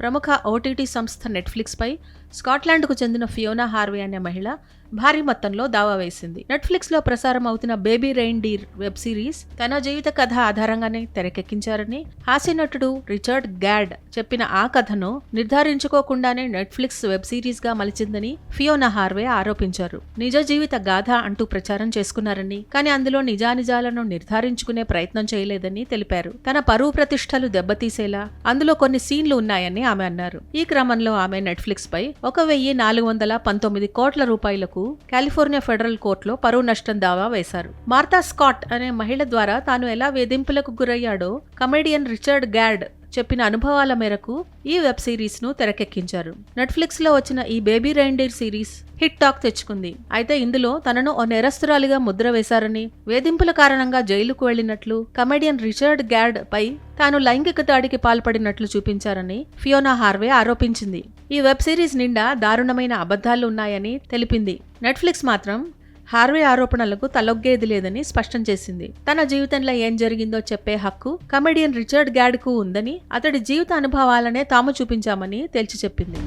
ప్రముఖ ఓటీటీ సంస్థ నెట్ఫ్లిక్స్పై స్కాట్లాండ్కు చెందిన ఫియోనా హార్వే అనే మహిళ భారీ మొత్తంలో దావా వేసింది. నెట్ఫ్లిక్స్లో ప్రసారం అవుతున్న baby reindeer web series తన జీవిత కథ ఆధారంగానే తెరకెక్కించారని హాస్యనటుడు రిచర్డ్ గ్యాడ్ చెప్పిన ఆ కథను నిర్ధారించుకోకుండానే నెట్ఫ్లిక్స్ వెబ్ సిరీస్గా మలిచిందని ఫియోనా హార్వే ఆరోపించారు. నిజ జీవిత గాథ అంటూ ప్రచారం చేసుకున్నారని కానీ అందులో నిజానిజాలను నిర్ధారించుకునే ప్రయత్నం చేయలేదని తెలిపారు. తన పరువు ప్రతిష్టలు దెబ్బతీసేలా అందులో కొన్ని సీన్లు ఉన్నాయని ఆమె అన్నారు. ఈ క్రమంలో ఆమె నెట్ఫ్లిక్స్ పై ఒక వెయ్యి నాలుగు వందల పంతొమ్మిది కోట్ల రూపాయలకు కాలిఫోర్నియా ఫెడరల్ కోర్టులో పరువు నష్టం దావా వేశారు. మార్తా స్కాట్ అనే మహిళ ద్వారా తాను ఎలా వేధింపులకు గురయ్యాడో కమెడియన్ రిచర్డ్ గ్యాడ్ చెప్పిన అనుభవాల మేరకు ఈ వెబ్ సిరీస్ను తెరకెక్కించారు. నెట్ఫ్లిక్స్లో వచ్చిన ఈ baby reindeer series hit talk తెచ్చుకుంది. అయితే ఇందులో తనను ఓ నేరస్తురాలిగా ముద్ర వేశారని వేధింపుల కారణంగా జైలుకు వెళ్ళినట్లు కమెడియన్ రిచర్డ్ గ్యాడ్ పై తాను లైంగిక దాడికి పాల్పడినట్లు చూపించారని ఫియోనా హార్వే ఆరోపించింది. ఈ వెబ్ సిరీస్ నిండా దారుణమైన అబద్ధాలు ఉన్నాయని తెలిపింది. నెట్ఫ్లిక్స్ మాత్రం హార్వే ఆరోపణలకు తలొగ్గేది లేదని స్పష్టం చేసింది. తన జీవితంలో ఏం జరిగిందో చెప్పే హక్కు కమెడియన్ రిచర్డ్ గ్యాడ్కు ఉందని అతడి జీవిత అనుభవాలనే తాము చూపించామని తేల్చి చెప్పింది.